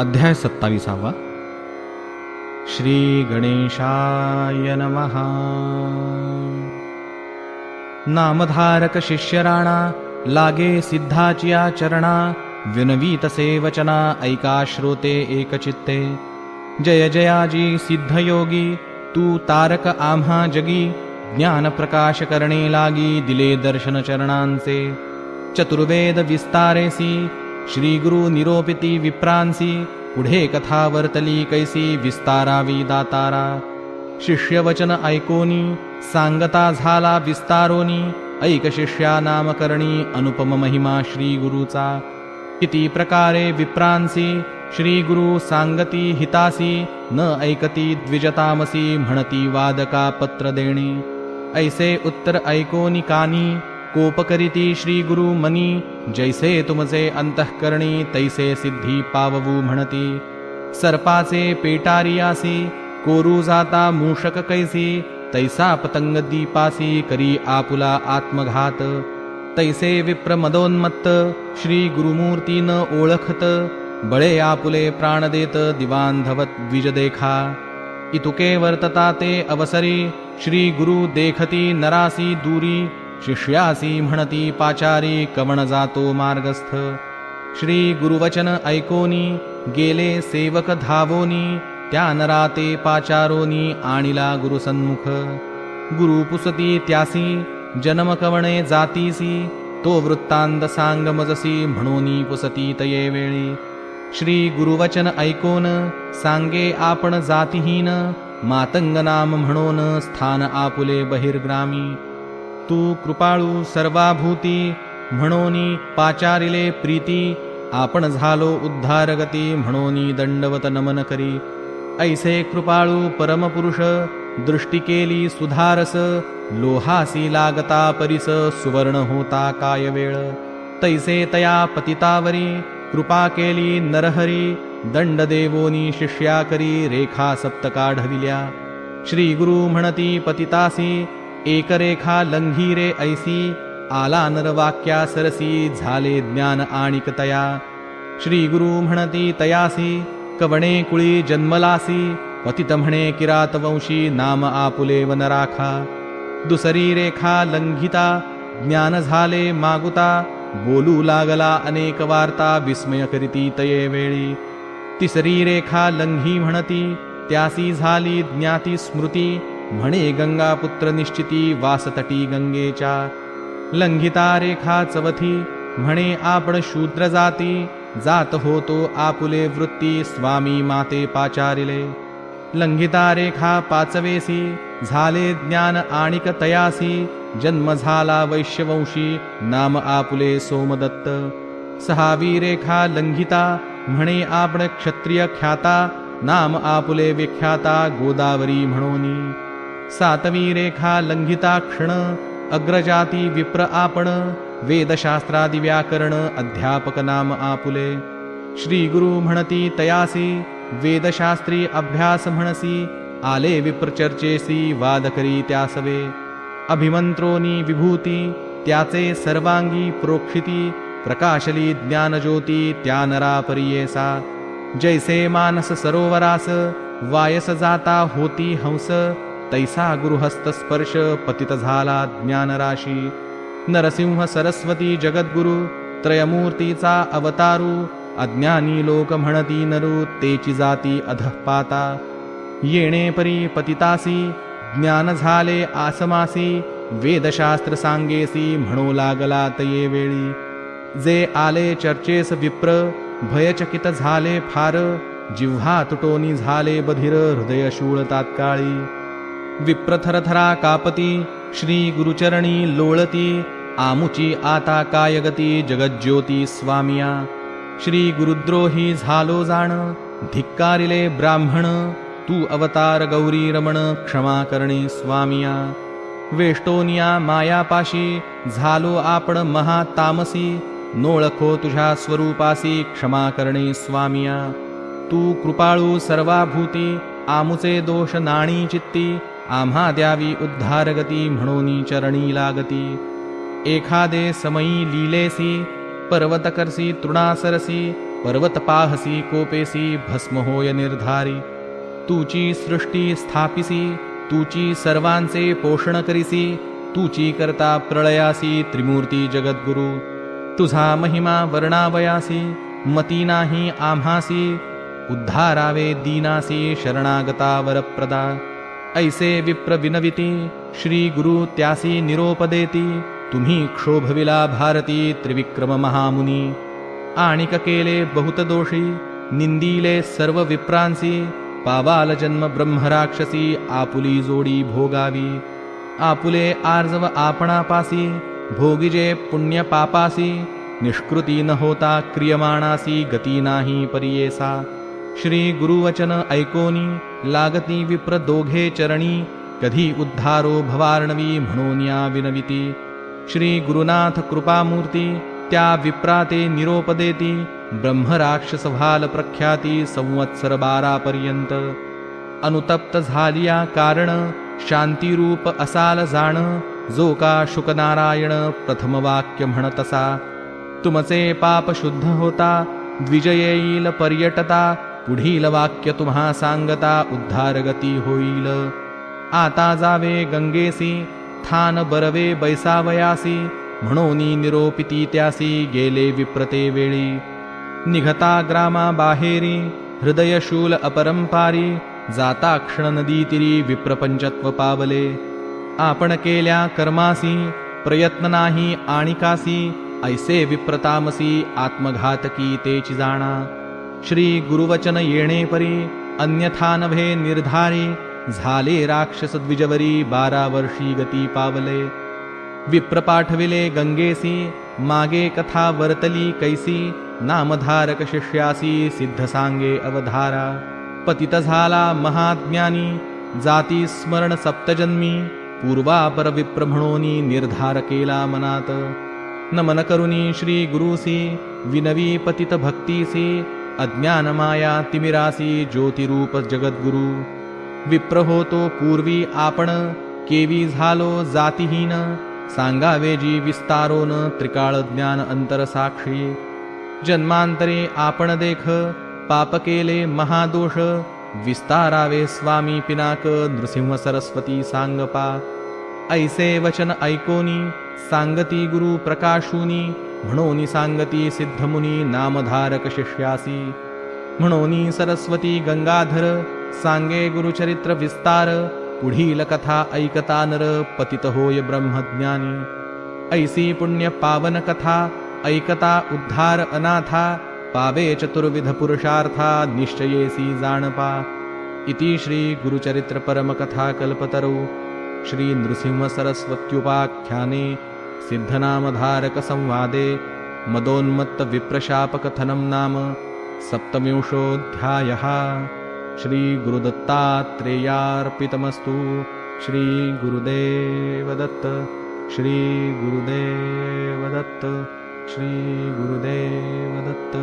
अध्याय सत्ताविसावा। श्री गणेशाय नमः। नामधारक शिष्यराणा लागे सिद्धाचिया चरणा विनवीत सेवचना ऐका श्रोते एकचित्ते। जय जयाजी सिद्धयोगी तू तारक आम्हा जगी ज्ञान प्रकाश करणे लागी दिले दर्शन चरणांचे चतुर्वेद विस्तारेसी श्रीगुरु निरोपिती विप्रांसी पुढे कथा वर्तली कैसी विस्तारावी दातारा। शिष्यवचन ऐकोनी सांगता झाला विस्तारोनी ऐक शिष्या नामकरणी अनुपम महिमा श्री गुरुचा किती प्रकारे विप्रांसी श्री गुरु सांगती हितासी न ऐकती द्विजतामसी म्हणती वादका पत्र देणे। ऐसे उत्तर ऐकोनी कानी कोप करीती श्री गुरु मनी जैसे तुमचे अंतःकरणी तैसे सिद्धी पाववू म्हणती। सर्पाचे पेटारियासी कोरू जाता मूषक कैसी। तैसा पतंग दीपासी करी आपुला आत्मघात। तैसे विप्र मदोन्मत्त श्री गुरुमूर्तीन ओळखत। बळे आपुले प्राण देत दिवांधवत द्विज देखा। इतुके वर्तता ते अवसरी श्री गुरु देखती नरासी दूरी। शिष्यासी म्हणती पाचारी कवण जातो मार्गस्थ. श्री गुरुवचन ऐकोनी गेले सेवक धावोनी त्या नराते पाचारोनी आणिला गुरुसन्मुख गुरु पुसती त्यासी जन्म कवणे जातीसी तो वृत्तांत सांग मजसी म्हणूनी पुसती तये वेळी. श्री गुरुवचन ऐकोन सांगे आपण जातीहीन मातंग नाम म्हणून स्थान आपुले बहिर्ग्रामी. तू कृपाळू सर्वाभूती म्हणोनी पाचारिले प्रीती आपण झालो उद्धारगती म्हणोनी दंडवत नमन करी. ऐसे कृपाळू परमपुरुष दृष्टी केली सुधारस लोहासी लागता परिस सुवर्ण होता काय वेळ तैसे तया पतितावरी कृपा केली नरहरी दंड देवोनी शिष्या करी रेखा सप्त काढविल्या श्री गुरु म्हणती पतितासी एकरेखा लंघीरे ऐसी आला नरवाक्या सरसी झाले ज्ञान आणिकतया श्री गुरु म्हणती तयासी कवणे कुळी जन्मलासी पतित म्हणे किरात वंशी नाम आपुले वनराखा दुसरी रेखा लंघिता ज्ञान झाले मागुता बोलू लागला अनेक वार्ता विस्मय करीती तये वेळी तिसरी रेखा लंघी म्हणती त्यासी झाली ज्ञाती स्मृती म्हणे गंगापुत्र निश्चिती वासतटी गंगेच्या. लंघिता रेखा चवथी म्हणे आपण शूद्र जाती जात होतो आपुले वृत्ती स्वामी माते पाचारिले. लंघिता रेखा पाचवेसी झाले ज्ञान आणिक तयासी जन्म झाला वैश्यवंशी नाम आपुले सोमदत्त. सहावी रेखा लंघिता म्हणे आपण क्षत्रिय ख्याता नाम आपुले विख्याता गोदावरी म्हणोनी. सातवी रेखा लंघिता क्षण अग्रजाती विप्र आपण वेदशास्त्रादि व्याकरण अध्यापक नाम आपुले। श्री गुरु म्हणती तयासी वेदशास्त्री अभ्यास म्हणसी आले विप्र चर्चेसी वाद करी त्यासवे। अभिमंत्रोनी विभूती त्याचे सर्वांगी प्रोक्षिती प्रकाशली ज्ञानज्योती त्या नरा परियेसा। जैसे मानस सरोवरास वायस जाता होती हंस तैसा गुरुहस्त स्पर्श पतित झाला ज्ञानराशी। नरसिंह सरस्वती जगद्गुरु त्रयमूर्तीचा अवतारू अज्ञानी लोक म्हणती नरू तेची जाती अधपाता येणे परी पतितासी ज्ञान झाले आसमासी वेदशास्त्र सांगेसी म्हणू लागला तये वेळी। जे आले चर्चेस विप्र भयचकित झाले फार जिव्हा तुटोनी झाले बधिर हृदय शूळ तात्काळी। विप्रथरथरा कापती श्री गुरुचरणी लोळती आमुची आता कायगती जगज्योती स्वामिया। श्री गुरुद्रोही झालो जाण धिक्कारिले ब्राह्मण तू अवतार गौरी रमण क्षमा करणे स्वामिया। वेष्टोनिया मायापाशी झालो आपण महातामसी नोळखो तुझ्या स्वरूपासी क्षमा करणे स्वामिया। तू कृपाळू सर्वाभूती आमुचे दोष नाणी चित्ती आम्हा द्यावी उद्धारगती म्हणून चरणी लागती। एखादे समयी लिलेसी पर्वतकर्सी तृणासरसी पर्वत पाहसी कोपेसी भस्म होय निर्धारी। तुची सृष्टी स्थापिसी तुची सर्वांचे पोषण करिसी तुची करता प्रळयासी त्रिमूर्ती जगद्गुरु। तुझा महिमा वर्णावयासी मती नाही आम्हासी उद्धारावे दीनासी शरणागता वरप्रदा ऐसे विप्र विनविती श्री गुरु त्यासी निरोप देती तुम्ही क्षोभविला भारती त्रिविक्रम महामुनी। आणिक केले बहुत दोषी निंदिले सर्व विप्रांसी पावाल जन्म ब्रह्मराक्षसी आपुली जोडी भोगावी। आपुले आर्जव आपणापासी भोगिजे पुण्य पापासी निष्कृती न होता क्रियमाणासी गती नाही परियेसा। श्री गुरुवचन ऐकोनी लागती विप्र दोघे चरणी कधी उद्धारो भवार्णवी म्हणून या विनविती. श्री गुरुनाथ कृपामूर्ती त्या विप्राते निरोप देती ब्रह्मराक्षस भाल प्रख्याती संवत्सर बारापर्यंत अनुतप्त झालिया कारण शांतिरूप असाल जाण जो का शुकनारायण प्रथम वाक्य म्हणतसा. तुमचे पाप शुद्ध होता द्विजयेईल पर्यटता पुढील वाक्य तुम्हा सांगता उद्धारगती होईल. आता जावे गंगेसी थान बरवे बैसावयासी म्हणून निरोपिती त्यासी गेले विप्रते वेळी. निघता ग्रामा बाहेरी हृदयशूल अपरंपारी जाता क्षण नदीतिरी विप्रपंचत्व पावले. आपण केल्या कर्मासी प्रयत्न नाही आणिकासी ऐसे विप्रतामसी आत्मघातकी तेची जाणा. श्री गुरुवचन येणे परी अन्यथा निर्धारी झाले राक्षस द्विजवरी बारा वर्षी गती पावले. विप्रपाठविले गंगेसी मागे कथा वर्तली कैसी नामधारक शिष्यासी सिद्ध सांगे अवधारा. पतित झाला महाज्ञानी जाती स्मरण सप्तजन्मी पूर्वापर विप्रभणोनी निर्धार केला मनात. नमन करुणी श्री गुरुसी विनवी पतित भक्तीसी अज्ञानमाया तिमिरासी ज्योतिरूप जगद्गुरु विप्र पूर्वी आपण केवी झालो जातीहीन। सांगावेजी विस्तारोन त्रिकाळ ज्ञान अंतर साक्षी जन्मांतरे आपण देख पाप केले महादोष। विस्तारावे स्वामी पिनाक नृसिंह सरस्वती सांगपा। ऐसे वचन ऐकोनी सांगती गुरु प्रकाशुनी। म्हणोनी सांगती सिद्धमुनी नामधारक शिष्यासी. म्हणोनी सरस्वती गुरुचरित्र विस्तार पुढील कथा ऐकता नर पतित होय ब्रह्मज्ञानी. ऐसी पुण्य पावन कथा ऐकता उद्धार अनाथा पावे चतुर्विध पुरुषार्था निश्चयेसी जाणपा. इति श्री गुरुचरित्र परमकथा कल्पतरौ श्री नृसिंह सरस्वत्युपाख्याने सिद्धनामधारकसंवादे मदोन्मत्तविप्रशापकथनं नाम सप्तविंशोऽध्यायः श्रीगुरुदत्तात्रेयार्पितमस्तु श्रीगुरुदेवदत्त श्रीगुरुदेवदत्त श्रीगुरुदेवदत्